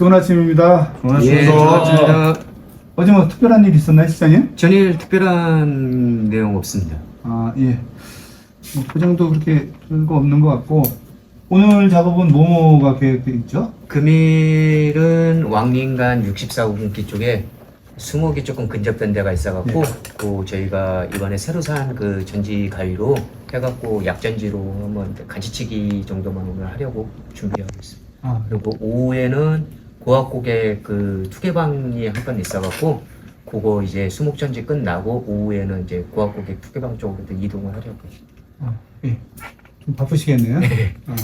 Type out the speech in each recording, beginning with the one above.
좋은 아침입니다. 예, 좋습니다. 어제 뭐 특별한 일 있었나요, 시장님? 전일 특별한 내용 없습니다. 아, 예. 뭐, 그 정도 그렇게 별거 없는 것 같고, 오늘 작업은 뭐뭐가 계획돼 있죠? 금일은 왕림간 64호분기 쪽에 수목이 조금 근접된 데가 있어갖고 그 저희가 이번에 새로 산 그 전지 가위로 해갖고 약전지로 한번 가지치기 정도만 오늘 하려고 준비하고 있습니다. 아, 그리고 오후에는 고압고개 그 투개방이 한건 있어갖고 그거 이제 수목전지 끝나고 오후에는 이제 고압고개 투개방 쪽으로 또 이동을 하려고. 아, 예. 좀 바쁘시겠네요. 아,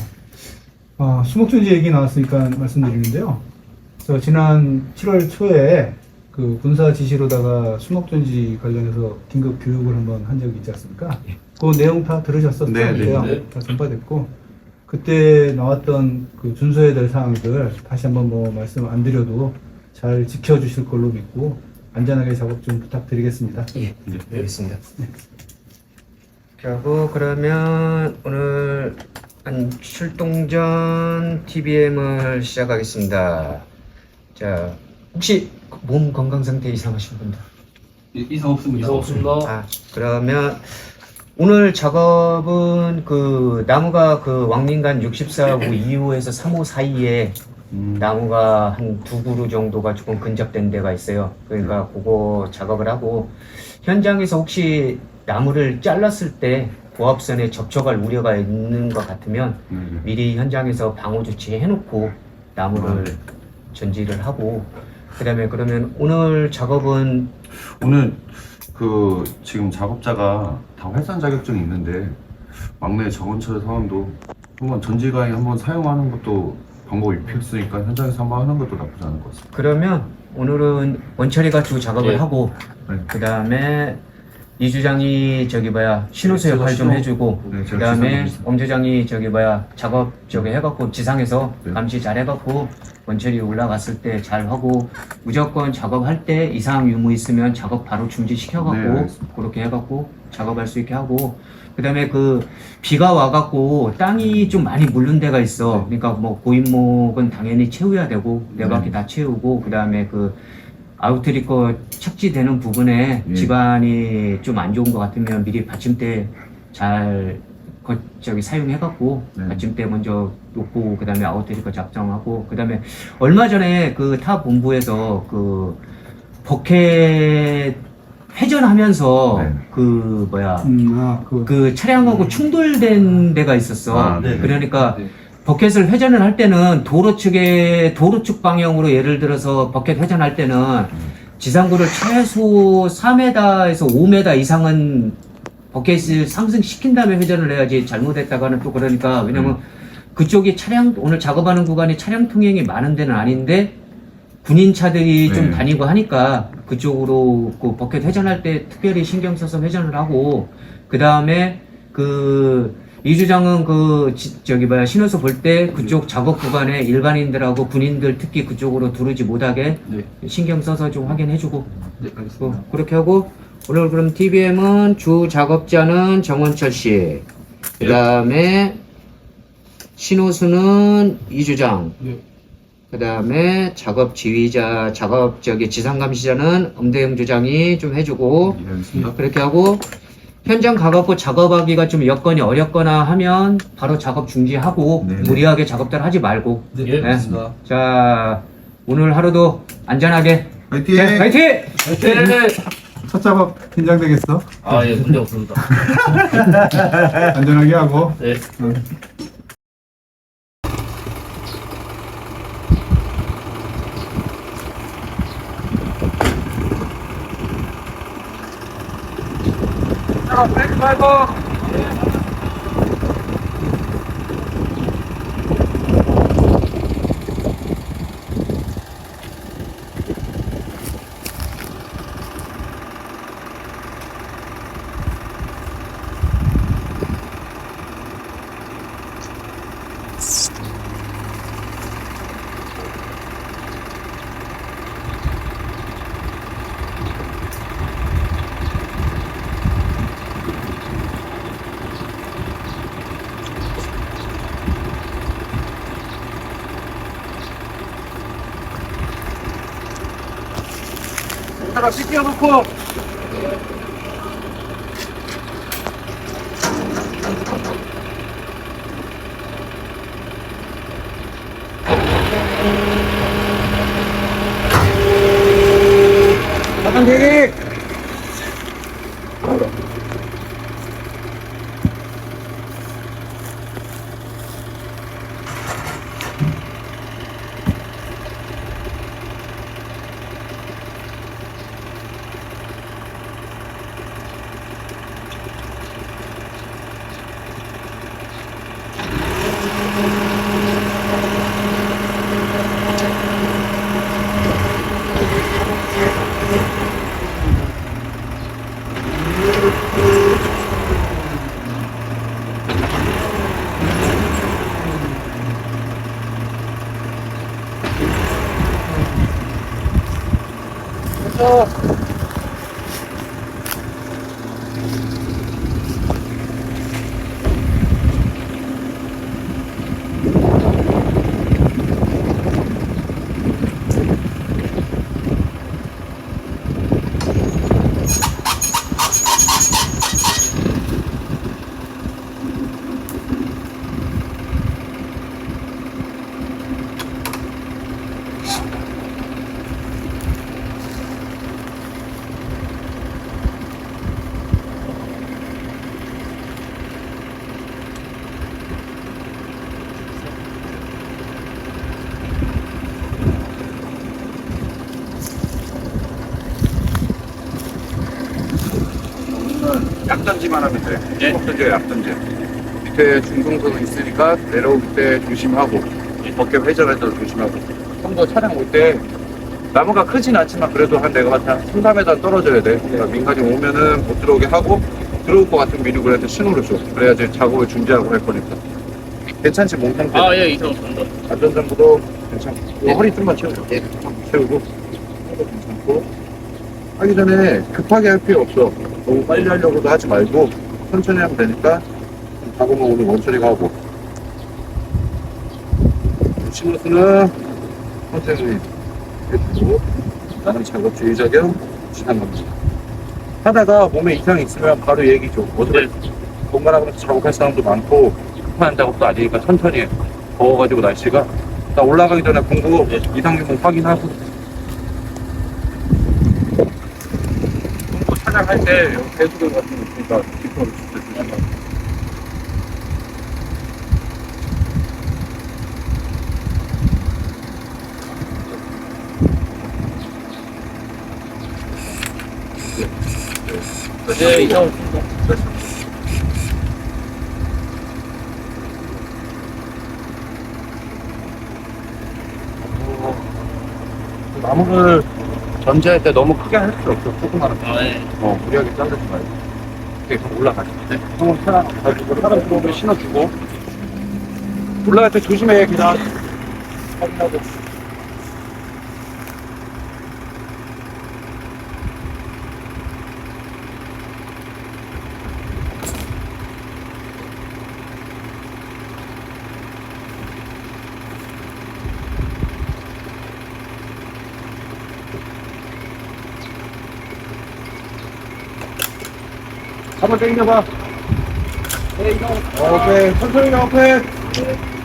아, 수목전지 얘기 나왔으니까 말씀드리는데요. 저 지난 7월 초에 그 군사 지시로다가 수목전지 관련해서 긴급 교육을 한번 한 적이 있지 않습니까? 예. 그 내용 다 들으셨었을 네, 네, 거예요. 네. 다 전파됐고 그때 나왔던 그 준수해야 될 사항들 다시 한번 뭐 말씀 안 드려도 잘 지켜주실 걸로 믿고 안전하게 작업 좀 부탁드리겠습니다. 예, 네. 알겠습니다. 그리고 그러면 오늘 한 출동 전 TBM을 시작하겠습니다. 자, 혹시 몸 건강 상태 이상하신 분들? 이상 없습니다. 이상 없습니다. 아, 그러면 오늘 작업은 그 나무가 그 왕민간 64호 2호에서 3호 사이에 음, 나무가 한 두 그루 정도가 조금 근접된 데가 있어요. 그러니까 그거 작업을 하고 현장에서 혹시 나무를 잘랐을 때 고압선에 접촉할 우려가 있는 것 같으면 네, 네. 미리 현장에서 방호 조치 해놓고 나무를 전지를 하고 그다음에 그러면 오늘 작업은 오늘 그 지금 작업자가 다 활산 자격증이 있는데 막내 정원철 사원도 한번 전지가에 한번 사용하는 것도 방법이 입혔으니까 현장에서 한번 하는 것도 나쁘지 않을 것 같습니다. 그러면 오늘은 원철이 가지고 작업을 예. 하고 네. 그 다음에 이 주장이 저기 뭐야 신호수 역 할 좀 신호. 해주고 네, 제가 그다음에. 엄 주장이 저기 뭐야 작업 저기 해갖고 지상에서 네. 감시 잘 해갖고 원철이 올라갔을 때 잘 하고 무조건 작업할 때 이상 유무 있으면 작업 바로 중지시켜갖고 네, 알겠습니다. 그렇게 해갖고 작업할 수 있게 하고 그다음에 그 비가 와갖고 땅이 좀 많이 물른 데가 있어 네. 그러니까 뭐 고인목은 당연히 채워야 되고 네 네. 바퀴 다 채우고 그다음에 그 아우트리커 착지되는 부분에 예. 집안이 좀 안 좋은 것 같으면 미리 받침대 잘 거, 저기 사용해갖고 네. 받침대 먼저 놓고 그다음에 아우트리커 작성하고 그다음에 얼마 전에 그 타 본부에서 그 버켓 회전하면서 네. 그 뭐야 음, 아, 그, 그 차량하고 충돌된 데가 있었어. 아, 네. 그러니까 네. 버켓을 회전을 할 때는 도로 측에 도로 측 방향으로 예를 들어서 버켓 회전할 때는 지상구를 최소 4m에서 5m 이상은 버켓을 상승시킨 다음에 회전을 해야지 잘못했다가는 또 그러니까 왜냐면 그쪽이 차량 오늘 작업하는 구간이 차량 통행이 많은 데는 아닌데 군인 차들이 좀 네. 다니고 하니까 그쪽으로 그 버켓 회전할 때 특별히 신경 써서 회전을 하고 그 다음에 그 이주장은 그 지- 저기 뭐야 신호수 볼때 그쪽 작업 구간에 일반인들하고 군인들 특히 그쪽으로 두르지 못하게 네. 신경 써서 좀 확인해주고 네, 알겠습니다. 어, 그렇게 하고 오늘 그럼 TBM은 주 작업자는 정원철 씨, 그 다음에 신호수는 이주장, 네. 그 다음에 작업 지휘자, 작업 저기 지상 감시자는 엄대영 주장이 좀 해주고 네, 알겠습니다. 그렇게 하고 현장 가갖고 작업하기가 좀 여건이 어렵거나 하면 바로 작업 중지하고 네. 무리하게 작업들 하지 말고 네, 네. 알겠습니다. 자 오늘 하루도 안전하게 화이팅! 네, 파이팅! 네. 첫 작업 긴장되겠어? 아, 예, 문제 없습니다. 안전하게 하고. 네. 어. Profit level. 여기다가 씻겨 놓고 મિત્રો 약던지만 하면 돼. 예. 던져 약던지. 밑에 중동선 있으니까 내려올 때 조심하고 어깨 회전할 때도 조심하고. 좀 더 차량 올 때 나무가 크진 않지만 그래도 한 내가 때한 3, 4m 떨어져야 돼. 그러니까 민간이 오면은 못 들어오게 하고 들어올 것 같은 미리 그래도 신호를 줘. 그래야지 작업을 준비하고 할 거니까. 괜찮지 몸 상태. 아, 예, 이상 없습니다. 안전장구도 괜찮고 요 허리 좀만 채우고 채우고 허리도 괜찮고 하기 전에 급하게 할 필요 없어. 너무 빨리 하려고도 하지 말고 천천히 하면 되니까 작업은 오늘 원천히 가고. 신호수는 선생님이 해주고 나는 작업 주의자 겸 지난 겁니다. 하다가 몸에 이상이 있으면 바로 얘기 줘 어차피 번갈아 가면서 작업할 사람도 많고 급한 작업도 아니니까 천천히 해 더워가지고 날씨가. 나 올라가기 전에 공구 이상기분 확인하고 공구 차량 할 때 배수들 같은 거 있으니까 조심하고 예, 이상 없습니다. 나무를 전제할 때 너무 크게 할 필요 없어 조그만 아, 예. 어, 무리하게 자르지 말고. 계속 올라가지 네. 형은 차량 가지고 사람 들어오면 신어주고. 올라갈 때 조심해 그냥 확인하고 한번 당겨봐. 오케이, 천천히 가, 오케이.